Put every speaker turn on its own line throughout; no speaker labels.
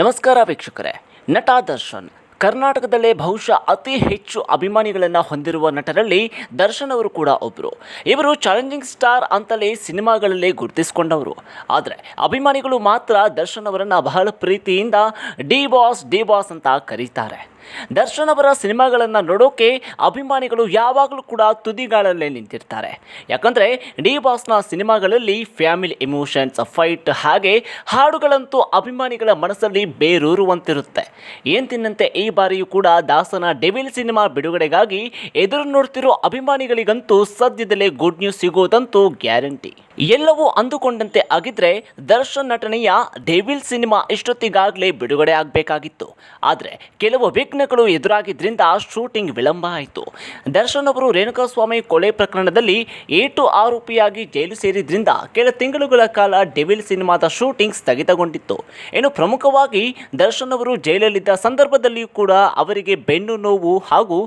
ನಮಸ್ಕಾರ ವೀಕ್ಷಕರೇ. ನಟ ದರ್ಶನ್. ಕರ್ನಾಟಕದಲ್ಲೇ ಬಹುಶಃ ಅತಿ ಹೆಚ್ಚು ಅಭಿಮಾನಿಗಳನ್ನು ಹೊಂದಿರುವ ನಟರಲ್ಲಿ ದರ್ಶನ್ ಅವರು ಕೂಡ ಒಬ್ಬರು ಇವರು ಚಾಲೆಂಜಿಂಗ್ ಸ್ಟಾರ್ ಅಂತಲೇ ಸಿನಿಮಾಗಳಲ್ಲಿ ಗುರುತಿಸಿಕೊಂಡವರು. ಆದರೆ ಅಭಿಮಾನಿಗಳು ಮಾತ್ರ ದರ್ಶನ್ ಅವರನ್ನು ಬಹಳ ಪ್ರೀತಿಯಿಂದ ಡಿ ಬಾಸ್ ಡಿ ಬಾಸ್ ಅಂತ ಕರೀತಾರೆ. ದರ್ಶನ್ ಅವರ ಸಿನಿಮಾಗಳನ್ನು ನೋಡೋಕೆ ಅಭಿಮಾನಿಗಳು ಯಾವಾಗಲೂ ಕೂಡ ತುದಿಗಾಲಲ್ಲೇ ನಿಂತಿರ್ತಾರೆ. ಯಾಕಂದರೆ ಡಿ ಬಾಸ್ನ ಸಿನಿಮಾಗಳಲ್ಲಿ ಫ್ಯಾಮಿಲಿ ಎಮೋಷನ್ಸ್, ಫೈಟ್ ಹಾಗೆ ಹಾಡುಗಳಂತೂ ಅಭಿಮಾನಿಗಳ ಮನಸ್ಸಲ್ಲಿ ಬೇರೂರುವಂತಿರುತ್ತೆ. ಏನ್ ತಿನ್ನಂತೆ ಈ ಬಾರಿಯೂ ಕೂಡ ದಾಸನ ಡೆವಿಲ್ ಸಿನಿಮಾ ಬಿಡುಗಡೆಗಾಗಿ ಎದುರು ನೋಡ್ತಿರೋ ಅಭಿಮಾನಿಗಳಿಗಂತೂ ಸದ್ಯದಲ್ಲೇ ಗುಡ್ ನ್ಯೂಸ್ ಸಿಗೋದಂತೂ ಗ್ಯಾರಂಟಿ. ಎಲ್ಲವೂ ಅಂದುಕೊಂಡಂತೆ ಆಗಿದ್ರೆ ದರ್ಶನ್ ನಟನೆಯ ಡೆವಿಲ್ ಸಿನಿಮಾ ಇಷ್ಟೊತ್ತಿಗಾಗಲೇ ಬಿಡುಗಡೆ ಆಗಬೇಕಾಗಿತ್ತು. ಆದರೆ ಕೆಲವು ವಿಘ್ನಗಳು ಎದುರಾಗಿದ್ದರಿಂದ ಶೂಟಿಂಗ್ ವಿಳಂಬ ಆಯಿತು. ದರ್ಶನ್ ಅವರು ರೇಣುಕಾಸ್ವಾಮಿ ಕೊಲೆ ಪ್ರಕರಣದಲ್ಲಿ ಏಟು ಆರೋಪಿಯಾಗಿ ಜೈಲು ಸೇರಿದ್ರಿಂದ ಕೆಲ ತಿಂಗಳುಗಳ ಕಾಲ ಡೆವಿಲ್ ಸಿನಿಮಾದ ಶೂಟಿಂಗ್ ಸ್ಥಗಿತಗೊಂಡಿತ್ತು. ಇನ್ನು ಪ್ರಮುಖವಾಗಿ ದರ್ಶನ್ ಅವರು ಜೈಲಲ್ಲಿದ್ದ ಸಂದರ್ಭದಲ್ಲಿಯೂ ಕೂಡ ಅವರಿಗೆ ಬೆನ್ನು ನೋವು ಹಾಗೂ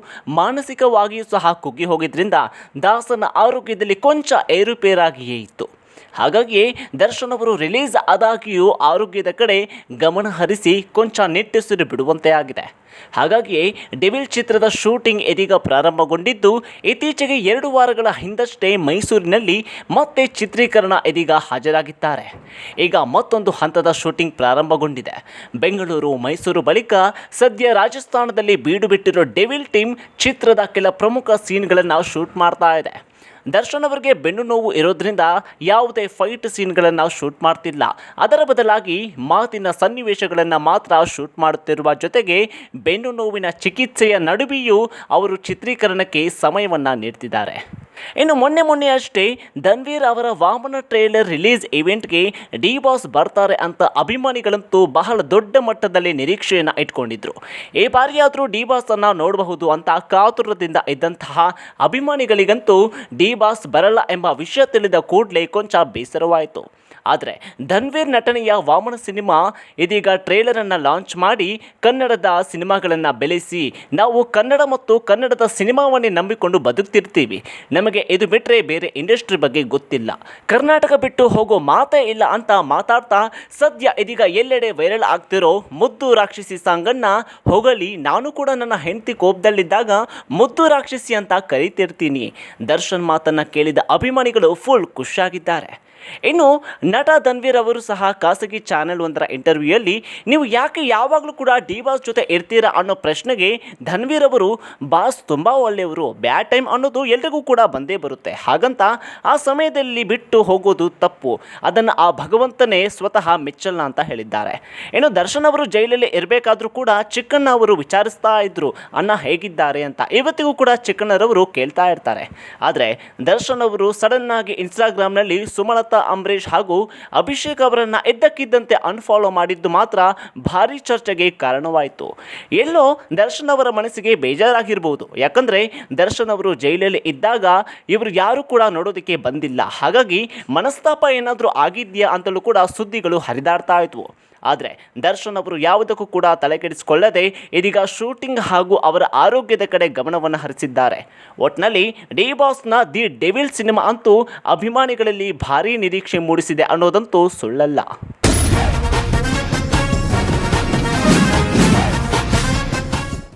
ಮಾನಸಿಕವಾಗಿಯೂ ಸಹ ಕುಗ್ಗಿ ಹೋಗಿದ್ರಿಂದ ದಾಸನ ಆರೋಗ್ಯದಲ್ಲಿ ಕೊಂಚ ಏರುಪೇರಾಗಿಯೇ ಇತ್ತು. ಹಾಗಾಗಿ ದರ್ಶನ್ ಅವರು ರಿಲೀಸ್ ಆದಾಗಿಯೂ ಆರೋಗ್ಯದ ಕಡೆ ಗಮನ ಹರಿಸಿ ಕೊಂಚ ನಿಟ್ಟುಸಿರು ಬಿಡುವಂತೆ ಆಗಿದೆ. ಹಾಗಾಗಿ ಡೆವಿಲ್ ಚಿತ್ರದ ಶೂಟಿಂಗ್ ಇದೀಗ ಪ್ರಾರಂಭಗೊಂಡಿದ್ದು, ಇತ್ತೀಚೆಗೆ ಎರಡು ವಾರಗಳ ಹಿಂದಷ್ಟೇ ಮೈಸೂರಿನಲ್ಲಿ ಮತ್ತೆ ಚಿತ್ರೀಕರಣ ಇದೀಗ ಹಾಜರಾಗಿದ್ದಾರೆ. ಈಗ ಮತ್ತೊಂದು ಹಂತದ ಶೂಟಿಂಗ್ ಪ್ರಾರಂಭಗೊಂಡಿದೆ. ಬೆಂಗಳೂರು, ಮೈಸೂರು ಬಳಿಕ ಸದ್ಯ ರಾಜಸ್ಥಾನದಲ್ಲಿ ಬೀಡು ಬಿಟ್ಟಿರೋ ಡೆವಿಲ್ ಟೀಮ್ ಚಿತ್ರದ ಕೆಲ ಪ್ರಮುಖ ಸೀನ್ಗಳನ್ನು ಶೂಟ್ ಮಾಡ್ತಾ ಇದೆ. ದರ್ಶನ್ ಅವರಿಗೆ ಬೆನ್ನು ನೋವು ಇರೋದ್ರಿಂದ ಯಾವುದೇ ಫೈಟ್ ಸೀನ್ಗಳನ್ನು ಶೂಟ್ ಮಾಡ್ತಿಲ್ಲ. ಅದರ ಬದಲಾಗಿ ಮಾತಿನ ಸನ್ನಿವೇಶಗಳನ್ನು ಮಾತ್ರ ಶೂಟ್ ಮಾಡುತ್ತಿರುವ ಜೊತೆಗೆ ಬೆನ್ನು ನೋವಿನ ಚಿಕಿತ್ಸೆಯ ನಡುವೆಯೂ ಅವರು ಚಿತ್ರೀಕರಣಕ್ಕೆ ಸಮಯವನ್ನು ನೀಡ್ತಿದ್ದಾರೆ. ಇನ್ನು ಮೊನ್ನೆ ಮೊನ್ನೆ ಅಷ್ಟೇ ಧನ್ವೀರ್ ಅವರ ವಾಮನ ಟ್ರೇಲರ್ ರಿಲೀಸ್ ಇವೆಂಟ್ಗೆ ಡಿ ಬಾಸ್ ಬರ್ತಾರೆ ಅಂತ ಅಭಿಮಾನಿಗಳಂತೂ ಬಹಳ ದೊಡ್ಡ ಮಟ್ಟದಲ್ಲಿ ನಿರೀಕ್ಷೆಯನ್ನು ಇಟ್ಕೊಂಡಿದ್ರು. ಈ ಬಾರಿಯಾದರೂ ಡಿ ಬಾಸ್ ಅನ್ನ ನೋಡಬಹುದು ಅಂತ ಕಾತುರದಿಂದ ಇದ್ದಂತಹ ಅಭಿಮಾನಿಗಳಿಗಂತೂ ಡಿ ಬಾಸ್ ಬರಲ್ಲ ಎಂಬ ವಿಷಯ ತಿಳಿದ ಕೂಡಲೇ ಕೊಂಚ ಬೇಸರವಾಯಿತು. ಆದರೆ ಧನ್ವೀರ್ ನಟನೆಯ ವಾಮನ ಸಿನಿಮಾ ಇದೀಗ ಟ್ರೇಲರನ್ನು ಲಾಂಚ್ ಮಾಡಿ ಕನ್ನಡದ ಸಿನಿಮಾಗಳನ್ನು ಬೆಳೆಸಿ ನಾವು ಕನ್ನಡ ಮತ್ತು ಕನ್ನಡದ ಸಿನಿಮಾವನ್ನೇ ನಂಬಿಕೊಂಡು ಬದುಕ್ತಿರ್ತೀವಿ. ನಮಗೆ ಇದು ಬಿಟ್ಟರೆ ಬೇರೆ ಇಂಡಸ್ಟ್ರಿ ಬಗ್ಗೆ ಗೊತ್ತಿಲ್ಲ. ಕರ್ನಾಟಕ ಬಿಟ್ಟು ಹೋಗೋ ಮಾತೇ ಇಲ್ಲ ಅಂತ ಮಾತಾಡ್ತಾ ಸದ್ಯ ಇದೀಗ ಎಲ್ಲೆಡೆ ವೈರಲ್ ಆಗ್ತಿರೋ ಮುದ್ದು ರಾಕ್ಷಸಿ ಸಾಂಗನ್ನು ಹೊಗಳಿ ನಾನು ಕೂಡ ನನ್ನ ಹೆಂಡತಿ ಕೋಪದಲ್ಲಿದ್ದಾಗ ಮುದ್ದು ರಾಕ್ಷಸಿ ಅಂತ ಕರಿತಿರ್ತೀನಿ. ದರ್ಶನ್ ಮಾತನ್ನು ಕೇಳಿದ ಅಭಿಮಾನಿಗಳು ಫುಲ್ ಖುಷಿಯಾಗಿದ್ದಾರೆ. ಇನ್ನು ನಟ ಧನ್ವೀರ್ ಅವರು ಸಹ ಖಾಸಗಿ ಚಾನೆಲ್ ಒಂದರ ಇಂಟರ್ವ್ಯೂಯಲ್ಲಿ, ನೀವು ಯಾಕೆ ಯಾವಾಗಲೂ ಕೂಡ ಡಿ ಬಾಸ್ ಜೊತೆ ಇರ್ತೀರಾ ಅನ್ನೋ ಪ್ರಶ್ನೆಗೆ ಧನ್ವೀರ್ ಅವರು, ಬಾಸ್ ತುಂಬ ಒಳ್ಳೆಯವರು, ಬ್ಯಾಡ್ ಟೈಮ್ ಅನ್ನೋದು ಎಲ್ರಿಗೂ ಕೂಡ ಬಂದೇ ಬರುತ್ತೆ. ಹಾಗಂತ ಆ ಸಮಯದಲ್ಲಿ ಬಿಟ್ಟು ಹೋಗೋದು ತಪ್ಪು. ಅದನ್ನು ಆ ಭಗವಂತನೇ ಸ್ವತಃ ಮೆಚ್ಚಲ್ಲ ಅಂತ ಹೇಳಿದ್ದಾರೆ. ಇನ್ನು ದರ್ಶನ್ ಅವರು ಜೈಲಲ್ಲಿ ಇರಬೇಕಾದ್ರೂ ಕೂಡ ಚಿಕ್ಕಣ್ಣ ಅವರು ವಿಚಾರಿಸ್ತಾ ಇದ್ರು, ಅಣ್ಣ ಹೇಗಿದ್ದಾರೆ ಅಂತ. ಇವತ್ತಿಗೂ ಕೂಡ ಚಿಕ್ಕಣ್ಣರವರು ಕೇಳ್ತಾ ಇರ್ತಾರೆ. ಆದರೆ ದರ್ಶನ್ ಅವರು ಸಡನ್ ಆಗಿ ಇನ್ಸ್ಟಾಗ್ರಾಮ್ನಲ್ಲಿ ಸುಮಲತಾ ಅಂಬರೀಷ್ ಹಾಗೂ ಅಭಿಷೇಕ್ ಅವರನ್ನು ಎದ್ದಕ್ಕಿದ್ದಂತೆ ಅನ್ಫಾಲೋ ಮಾಡಿದ್ದು ಮಾತ್ರ ಭಾರಿ ಚರ್ಚೆಗೆ ಕಾರಣವಾಯಿತು. ಎಲ್ಲೋ ದರ್ಶನ್ ಅವರ ಮನಸ್ಸಿಗೆ ಬೇಜಾರಾಗಿರ್ಬೋದು. ಯಾಕಂದ್ರೆ ದರ್ಶನ್ ಅವರು ಜೈಲಲ್ಲಿ ಇದ್ದಾಗ ಇವರು ಯಾರು ಕೂಡ ನೋಡೋದಕ್ಕೆ ಬಂದಿಲ್ಲ. ಹಾಗಾಗಿ ಮನಸ್ತಾಪ ಏನಾದರೂ ಆಗಿದೆಯಾ ಅಂತಲೂ ಕೂಡ ಸುದ್ದಿಗಳು ಹರಿದಾಡ್ತಾ ಇದ್ವು. ಆದರೆ ದರ್ಶನ್ ಅವರು ಯಾವುದಕ್ಕೂ ಕೂಡ ತಲೆಕೆಡಿಸಿಕೊಳ್ಳದೆ ಇದೀಗ ಶೂಟಿಂಗ್ ಹಾಗೂ ಅವರ ಆರೋಗ್ಯದ ಕಡೆ ಗಮನವನ್ನು ಹರಿಸಿದ್ದಾರೆ. ಒಟ್ನಲ್ಲಿ ಡಿ ಬಾಸ್ನ ದಿ ಡೆವಿಲ್ ಸಿನಿಮಾ ಅಂತೂ ಅಭಿಮಾನಿಗಳಲ್ಲಿ ಭಾರೀ ನಿರೀಕ್ಷೆ ಮೂಡಿಸಿದೆ ಅನ್ನೋದಂತೂ ಸುಳ್ಳಲ್ಲ.